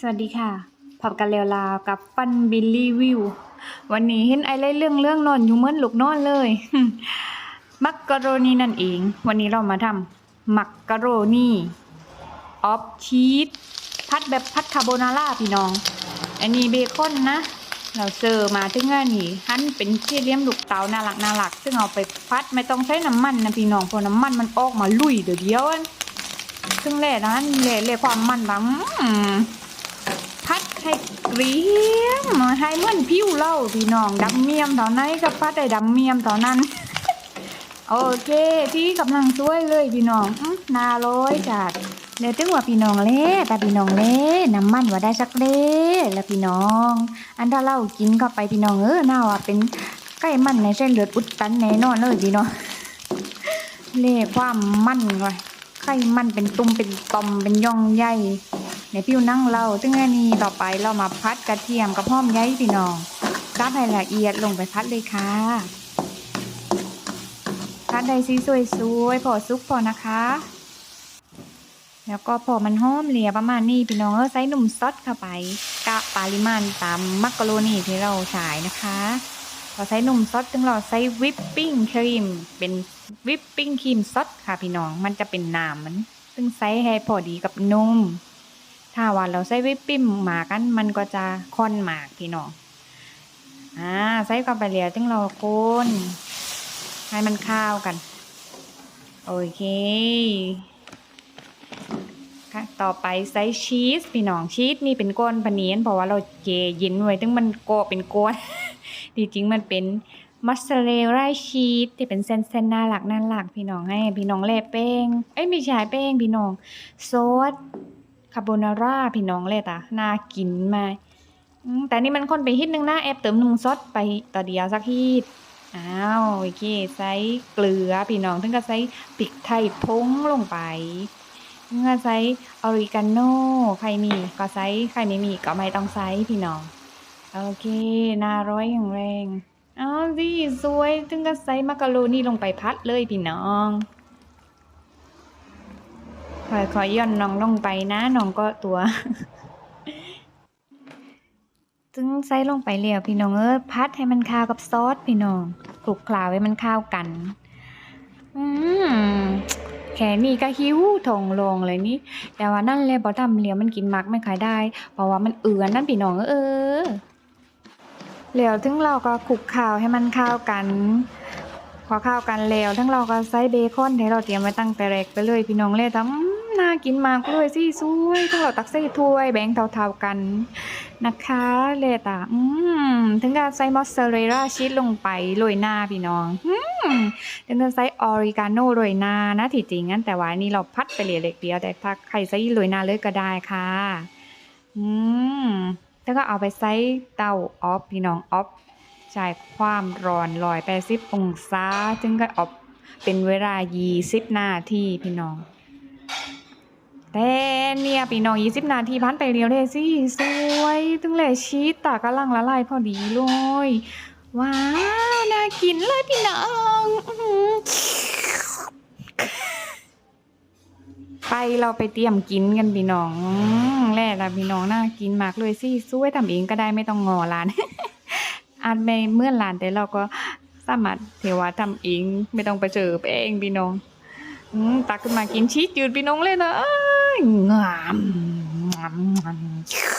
สวัสดีค่ะ พบกันแล้วลาวกับฟันบิลลี่วิว วันนี้เห็นไอ้เล่เรื่องเรื่องนอนอยู่เหมือนลูกนอนเลย มักกะโรนีนั่นเอง วันนี้เรามาทำมักกะโรนีออฟชีสพัดแบบพัดคาโบนาร่าพี่น้อง อันนี้เบคอนนะ เราเจอมาถึงอันนี้หั่นเป็นสี่เลี่ยมลูกเต๋าน่ารักน่ารัก ซึ่งเอาไปพัดไม่ต้องใช้น้ำมันนะพี่น้องเพราะน้ำมันมันออกมาลุยเดี๋ยวเดียวซึ่งแหล่นั้นแหล่แหล่ความมันบาง เกรียมให้เหมือนผิวเล่าพี่น้องดำเมียมเท่านั้นกับพัดได้ดำเมียมเท่านั้น โอเคที่กำลังสวยเลยพี่น้องอนาร้อยจัดเลยถึงว่าพี่น้องเล่แต่พี่น้องเล่น้ำมันว่าได้สักเล่แล้วพี่น้อง อันถ้าเรากินเข้าไปพี่น้องเออน่าว่าเป็นไก่มันในเส้นเลือดอุดตันแน่นอนเลยพี่น้องเล่ความมันไว้ไข่มันเป็นตุ่มเป็นตอมเป็นย่องใหญ่ ในผิวนั่งเราซึ่งอันนี้ต่อไปเรามาพัดกระเทียมกับหอมใหญ่พี่น้องรัดให้ละเอียดลงไปพัดเลยค่ะ พัดได้สีสวยๆพอซุกพอนะคะ แล้วก็พอมันหอมเหลียประมาณนี้พี่น้องเออใส่หนุ่มซอสเข้าไป กะปริมาณตามมักกะโรนีที่เราฉายนะคะเราใส่หนุ่มซอสถึงเราใส่วิปปิ้งครีม เป็นวิปปิ้งครีมซอสค่ะพี่น้อง มันจะเป็นน้ำมันซึ่งไซส์ให้พอดีกับนม ถ้าว่าเราใส่วิปปิ้งหมากัน มันก็จะค่อนหมากพี่น้องอ่าใส่เข้าไปแล้วจึงเราคนให้มันเข้าวกัน โอเคค่ะต่อไปใส่ชีสพี่น้องชีสนี่เป็นก้อนปนีนเพราะว่าเราเจย็นไว้ถึงมันโกะเป็นก้อนจริงมันเป็นมัสเลไรชีสที่เป็นเส้นๆน่ารักน่ารักพี่น้องให้พี่น้องแล่แป้งเอ้ยไม่ใช่แป้งพี่น้องซอส คาโบนาร่าพี่น้องแล่ตาน่ากินมากอืมแต่นี่มันคนไปฮิตนึงนะแอบเติมนมซอสไปต่อเดียวสักฮีดอ้าวโอเคใส่เกลือพี่น้องถึงก็ใส่พริกไทยพงลงไปถึงก็ใส่ออริกาโน่ใครมีก็ใส่ใครไม่มีก็ไม่ต้องใส่พี่น้อง โอเคน่าร้อยอย่างแรงเอาสิสวยถึงก็ใส่มักกะโรนี่ลงไปพัดเลยพี่น้อง คอยๆย่อนน้องลงไปนะน้องก็ตัว ถึงใส่ลงไปแล้วพี่น้องเอ้ยพัดให้มันข้าวกับซอสพี่น้องคลุกคล้าให้มันข้าวกัน อืมแค่นี้ก็หิวทงลงเลยนี่ แต่ว่านั่นแหละบ่ทำเลียวมันกินมักไม่ขายได้ เพราะว่ามันเอือนนั่นพี่น้องเออแล้วถึงเราก็คลุกข้าวให้มันข้าวกันพอข้าวกันแล้วทั้งเราก็ใส่เบคอนที่เราเตรียมไว้ตั้งแต่แรกไปเลยพี่น้องเลยทำ น่ากินมากเลยสิสวยทั้งเราตักใส่ถ้วยแบ่งเท่าๆกันนะคะเลยตาอืมถึงก็ใส่มอสซาเรลล่าชีสลงไปโรยหน้าพี่น้องอืมถึงจะใส่ออริกาโนโรยหน้านะที่จริงงั้นแต่ว่านี่เราพัดไปเหลือเล็กเดียวแต่ถ้าใครใส่โรยหน้าเลยก็ได้ค่ะอืมแล้วก็เอาไปใส่เตาออฟพี่น้องออฟจ่ายความร้อนร้อยแปดสิบองศาถึงก็ออฟเป็นเวลายี่สิบนาทีพี่น้อง แต่เนี่ยพี่น้องยี่สิบนาทีพันไปเรียวเลยสิสวยตึงเลยชีสตากำลังละลายพอดีเลย ว้าวน่ากินเลยพี่น้องไปเราไปเตรียมกินกันพี่น้องแล่ละพี่น้องน่ากินมากเลยสิสวยทำเองก็ได้ไม่ต้องงอร้านอาจไม่เมื่อนร้านแต่เราก็สามารถเทว่าทำเองไม่ต้องไปเจอเองพี่น้องตักขึ้นมากินชีสจืดพี่น้องเลยนะ เ